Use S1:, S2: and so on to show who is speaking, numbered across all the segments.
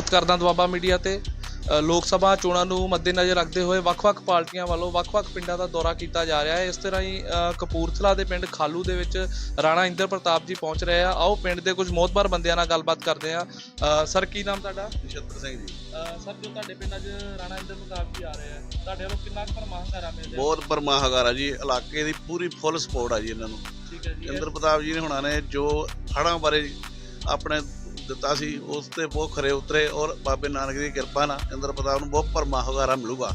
S1: ਸਵਾਗਤ ਕਰਦਾ ਦੁਆਬਾ ਮੀਡੀਆ ਤੇ। ਲੋਕ ਸਭਾ ਚੋਣਾਂ ਨੂੰ ਮੱਦੇਨਜ਼ਰ ਰੱਖਦੇ ਹੋਏ ਵੱਖ-ਵੱਖ ਪਾਰਟੀਆਂ ਵੱਲੋਂ ਵੱਖ-ਵੱਖ ਪਿੰਡਾਂ ਦਾ ਦੌਰਾ ਕੀਤਾ ਜਾ ਰਿਹਾ ਹੈ। ਇਸ ਤਰ੍ਹਾਂ ਹੀ ਕਪੂਰਥਲਾ ਦੇ ਪਿੰਡ ਖਾਲੂ ਦੇ ਵਿੱਚ ਰਾਣਾ ਇੰਦਰ ਪ੍ਰਤਾਪ ਜੀ ਪਹੁੰਚ ਰਹੇ ਆ। ਆਓ ਪਿੰਡ ਦੇ ਕੁਝ ਮੋਤਬਰ ਬੰਦਿਆਂ ਨਾਲ ਗੱਲਬਾਤ ਕਰਦੇ ਆ। ਸਰ ਕੀ ਨਾਮ ਤੁਹਾਡਾ?
S2: ਨਛੱਤਰ ਸਿੰਘ ਜੀ।
S1: ਸਰ ਜੋ ਤੁਹਾਡੇ ਪਿੰਡ ਅੱਜ ਰਾਣਾ ਇੰਦਰ ਪ੍ਰਤਾਪ ਜੀ ਆ ਰਹੇ ਆ ਤੁਹਾਡੇ ਵੱਲੋਂ ਕਿੰਨਾ ਕੁ ਪਰਮਾਨ ਹੰਗਾਰਾ ਮਿਲ ਰਿਹਾ?
S2: ਬਹੁਤ ਪਰਮਾਹਗਾਰ ਜੀ। ਇਲਾਕੇ ਦੀ ਪੂਰੀ ਫੁੱਲ ਸਪੋਰਟ ਆ ਜੀ ਇਹਨਾਂ ਨੂੰ।
S1: ਠੀਕ ਹੈ ਜੀ।
S2: ਇੰਦਰ ਪ੍ਰਤਾਪ ਜੀ ਨੇ ਹੁਣਾਂ ਨੇ ਜੋ ਹੜ੍ਹਾਂ ਬਾਰੇ ਆਪਣੇ ਦਿੱਤਾ ਸੀ ਉਸ ਤੇ ਬਹੁਤ ਖਰੇ ਉਤਰੇ ਔਰ ਬਾਬੇ ਨਾਨਕ ਦੀ ਕਿਰਪਾ ਨਾਲ ਇੰਦਰ ਪ੍ਰਤਾਪ ਨੂੰ ਬਹੁਤ ਪਰਮਾਹਗਾਰਾ ਮਿਲੂਗਾ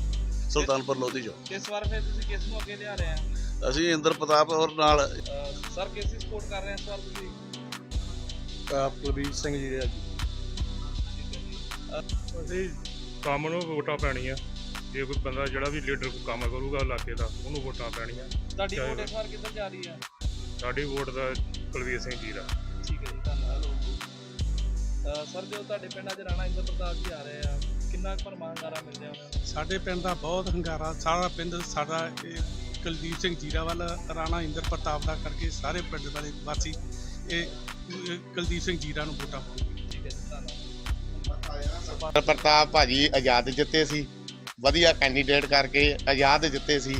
S2: ਸੁਲਤਾਨਪੁਰ ਲੋਧੀ ਚੋਂ।
S1: ਇਸ ਵਾਰ ਫਿਰ ਤੁਸੀਂ ਕਿਸ ਨੂੰ ਅੱਗੇ ਲਿਆ ਰਹੇ ਆ
S2: ਅਸੀਂ ਇੰਦਰ ਪ੍ਰਤਾਪ ਔਰ ਨਾਲ
S1: ਸਰ ਕਿਸ ਦੀ ਸਪੋਰਟ ਕਰ ਰਹੇ ਆ ਇਸ ਵਾਰ ਤੁਸੀਂ?
S3: ਕੁਲਬੀਰ ਸਿੰਘ ਜੀ ਦੇ ਅਸੀਂ ਕੰਮ ਨੂੰ ਵੋਟਾਂ ਪੈਣੀਆਂ। ਜੇ ਕੋਈ ਬੰਦਾ ਜਿਹੜਾ ਵੀ ਲੀਡਰ ਕੋਈ ਕੰਮ ਕਰੂਗਾ ਇਲਾਕੇ ਦਾ ਉਹਨੂੰ ਵੋਟਾਂ ਪੈਣੀਆਂ।
S1: ਤੁਹਾਡੀ ਵੋਟ ਇਸ ਵਾਰ ਕਿੱਧਰ ਜਾ ਰਹੀ ਆ?
S3: ਸਾਡੀ ਵੋਟ ਦਾ ਕੁਲਬੀਰ ਸਿੰਘ ਜੀ ਦਾ।
S1: ਠੀਕ ਹੈ ਜੀ ਧੰਨਵਾਦ। ਸਰ ਜੋ ਤੁਹਾਡੇ ਪਿੰਡ ਅੱਜ ਰਾਣਾ ਇੰਦਰ ਪ੍ਰਤਾਪ ਜੀ ਆ ਰਹੇ ਆ ਕਿੰਨਾ ਪਰਮਾਨਦਾਰਾ ਮਿਲ ਰਿਹਾ ਉਹਨਾਂ ਨੂੰ?
S4: ਸਾਡੇ ਪਿੰਡ ਦਾ ਬਹੁਤ ਹੰਗਾਰਾ ਸਾਰਾ ਪਿੰਡ ਸਾਡਾ ਇਹ ਕੁਲਦੀਪ ਸਿੰਘ ਜੀਰਾ ਵੱਲ ਰਾਣਾ ਇੰਦਰ ਪ੍ਰਤਾਪ ਦਾ ਕਰਕੇ ਸਾਰੇ ਪਿੰਡ ਵਾਲੇ ਵਾਸੀ ਇਹ ਕੁਲਦੀਪ ਸਿੰਘ ਜੀਰਾ ਨੂੰ ਵੋਟਾਂ ਪਾਉਣਗੇ
S1: ਠੀਕ ਹੈ ਜੀ ਧੰਨਵਾਦ।
S5: ਪਰ ਪ੍ਰਤਾਪ ਭਾਜੀ ਆਜ਼ਾਦ ਜਿੱਤੇ ਸੀ ਵਧੀਆ ਕੈਂਡੀਡੇਟ ਕਰਕੇ ਆਜ਼ਾਦ ਜਿੱਤੇ ਸੀ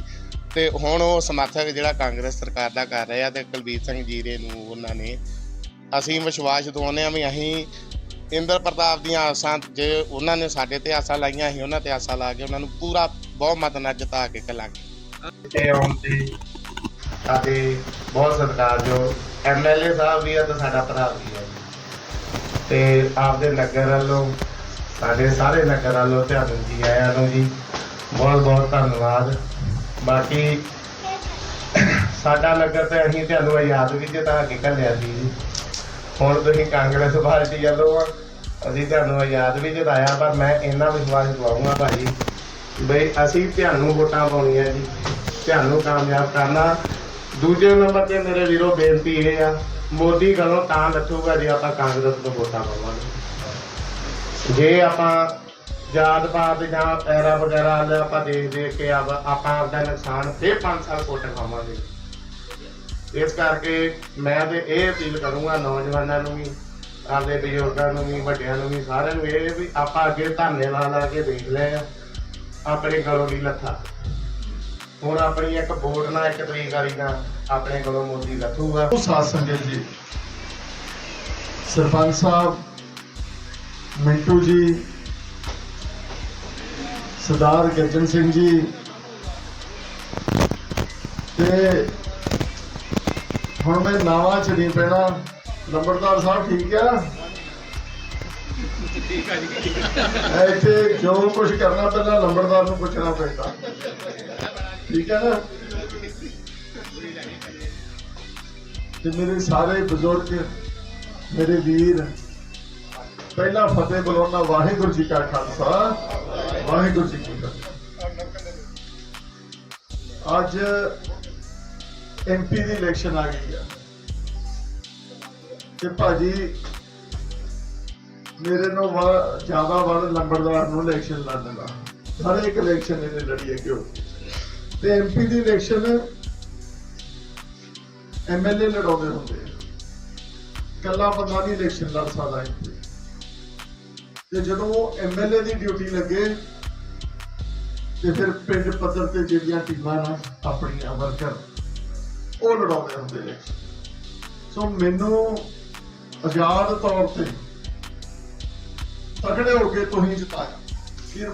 S5: ਤੇ ਹੁਣ ਉਹ ਸਮਰਥਕ ਜਿਹੜਾ ਕਾਂਗਰਸ ਸਰਕਾਰ ਦਾ ਕਰ ਰਿਹਾ ਤੇ ਕੁਲਬੀਰ ਸਿੰਘ ਜੀਰੇ ਨੂੰ ਉਹਨਾਂ ਨੇ ਅਸੀਂ ਵਿਸ਼ਵਾਸ ਦਵਾਉਂਦੇ ਹਾਂ ਵੀ ਅਸੀਂ ਇੰਦਰ ਪ੍ਰਤਾਪ ਦੀਆਂ ਆਸਾਂ ਜੇ ਉਹਨਾਂ ਨੇ ਸਾਡੇ ਤੇ ਆਸਾਂ ਲਾਈਆਂ, ਅਸੀਂ ਉਹਨਾਂ ਤੇ ਆਸਾਂ ਲਾ ਕੇ ਉਹਨਾਂ ਨੂੰ ਪੂਰਾ ਬਹੁਮਤ ਨਾਲ ਜਿਤਾ ਕੇ ਕਲਾਂਗੇ।
S6: ਤੇ ਆਉਣ ਤੇ ਸਾਡੇ ਬਹੁਤ ਸਤਿਕਾਰਯੋਗ ਐਮਐਲਏ ਸਾਹਿਬ ਵੀ ਆ ਤੇ ਸਾਡਾ ਭਰਾ ਵੀ ਆ। ਤੇ ਆਪਦੇ ਨਗਰ ਵੱਲੋਂ, ਸਾਡੇ ਸਾਰੇ ਨਗਰ ਵੱਲੋਂ ਤੁਹਾਨੂੰ ਜੀ ਆਇਆਂ ਨੂੰ ਜੀ। ਬਹੁਤ ਬਹੁਤ ਧੰਨਵਾਦ। ਬਾਕੀ ਸਾਡਾ ਨਗਰ ਤੇ ਅਸੀਂ ਤੁਹਾਨੂੰ ਆਜ਼ਾਦ ਵੀ ਜਿਤਾ ਕੇ ਘੱਲਿਆ ਸੀ ਜੀ। ਹੁਣ ਤੁਸੀਂ ਕਾਂਗਰਸ ਪਾਰਟੀ ਵੱਲੋਂ ਆ, ਅਸੀਂ ਤੁਹਾਨੂੰ ਆਜ਼ਾਦ ਵੀ ਜਿਤਾਇਆ ਪਰ ਮੈਂ ਇੰਨਾ ਵਿਸ਼ਵਾਸ ਦਵਾਉਂਗਾ ਭਾਜੀ ਬਈ ਅਸੀਂ ਤੁਹਾਨੂੰ ਵੋਟਾਂ ਪਾਉਣੀਆਂ ਜੀ, ਤੁਹਾਨੂੰ ਕਾਮਯਾਬ ਕਰਨਾ। ਦੂਜੇ ਨੰਬਰ ਤੇ ਮੇਰੇ ਵੀਰੋ ਬੇਨਤੀ ਇਹ ਆ, ਮੋਦੀ ਗਲੋਂ ਤਾਂ ਲੱਥੂਗਾ ਜੇ ਆਪਾਂ ਕਾਂਗਰਸ ਤੋਂ ਵੋਟਾਂ ਪਾਵਾਂਗੇ। ਜੇ ਆਪਾਂ ਜਾਤ ਪਾਤ ਜਾਂ ਪੈਰਾ ਵਗੈਰਾ ਆਪਾਂ ਦੇਖ ਦੇਖ ਕੇ ਆਪਾਂ ਆਪਦਾ ਨੁਕਸਾਨ ਫੇਰ 5 ਸਾਲ ਕੋਟ ਖਾਵਾਂਗੇ ਇਸ ਕਰਕੇ ਮੈਂ ਤੇ ਇਹ ਅਪੀਲ ਕਰੂੰਗਾ ਨੌਜਵਾਨਾਂ ਨੂੰ ਵੀ, ਆਪਦੇ ਬਜ਼ੁਰਗਾਂ ਨੂੰ ਵੀ, ਵੱਡਿਆਂ ਨੂੰ ਵੀ, ਸਾਰਿਆਂ ਨੂੰ ਇਹ ਵੀ ਆਪਾਂ ਅੱਗੇ ਧਰਨੇ ਲਾ ਲਾ ਕੇ ਦੇਖ ਲਏ ਆਪਣੇ ਗਲੋਂ ਦੀ ਲੱਥਾ। ਹੁਣ ਆਪਣੀ ਇੱਕ ਵੋਟ ਨਾਲ ਇੱਕ ਤਰੀਕ ਨਾਲ ਆਪਣੇ ਕੋਲੋਂ ਮੋਦੀ ਲੱਥੂਗਾ।
S7: ਸਾਧ ਸੰਗਤ ਜੀ, ਸਰਪੰਚ ਸਾਹਿਬ, ਮਿੰਟੂ ਜੀ, ਸਰਦਾਰ ਗੱਜਨ ਸਿੰਘ ਜੀ, ਤੇ ਹੁਣ ਮੈਂ ਨਾਵਾਂ ਚ ਨਹੀਂ ਪੈਣਾ। ਲੰਬੜਦਾਰ ਸਾਹਿਬ, ਠੀਕ ਆ? ਠੀਕ ਆ ਜੀ ਇੱਥੇ ਜੋ ਕੁਝ ਕਰਨਾ ਪਹਿਲਾਂ ਲੰਬੜਦਾਰ ਨੂੰ ਪੁੱਛਣਾ ਪੈਂਦਾ। ਠੀਕ ਹੈ ਨਾ? ਤੇ ਮੇਰੇ ਸਾਰੇ ਬਜ਼ੁਰਗ, ਮੇਰੇ ਵੀਰ, ਪਹਿਲਾਂ ਫਤਿਹ ਬੁਲਾਉਣਾ ਵਾਹਿਗੁਰੂ ਜੀ ਕਾ ਖਾਲਸਾ। ਵਾਹਿਗੁਰੂ ਜੀ ਕੀ ਫਤਿਹ। ਅੱਜ ਐਮਪੀ ਦੀ ਇਲੈਕਸ਼ਨ ਆ ਗਈ ਆ। ਤੇ ਭਾਜੀ, ਮੇਰੇ ਨੂੰ ਜ਼ਿਆਦਾ ਵੱਧ ਲੰਬੜਦਾਰ ਨੂੰ ਇਲੈਕਸ਼ਨ ਲੜਨ ਦਾ ਹਰ ਇੱਕ ਇਲੈਕਸ਼ਨ ਇਹਨੇ ਲੜੀ ਹੈ ਕਿਉਂ? ਤੇ ਐਮਪੀ ਦੀ ਇਲੈਕਸ਼ਨ ਐਮਐਲਏ ਲੜਾਉਂਦੇ ਹੁੰਦੇ ਆ। ਕੱਲਾ ਬੰਦਾ ਨਹੀਂ ਇਲੈਕਸ਼ਨ ਲੜ ਸਕਦਾ MP ਤੇ ਜਦੋਂ ਉਹ ਐਮਐਲਏ ਦੀ ਡਿਊਟੀ ਲੱਗੇ, ਤੇ ਫਿਰ ਪਿੰਡ ਪੱਧਰ ਤੇ ਜਿਹੜੀਆਂ ਟੀਮਾਂ ਨਾਲ ਆਪਣੀਆਂ ਵਰਕਰ ਉਹ ਲੜਾਉਂਦੇ ਹੁੰਦੇ ਨੇ। ਸੋ ਮੈਨੂੰ ਆਜ਼ਾਦ ਤੌਰ ਤੇ ਤਕੜੇ ਹੋ ਕੇ ਤੁਸੀਂ ਜਿਤਾਇਆ। ਫਿਰ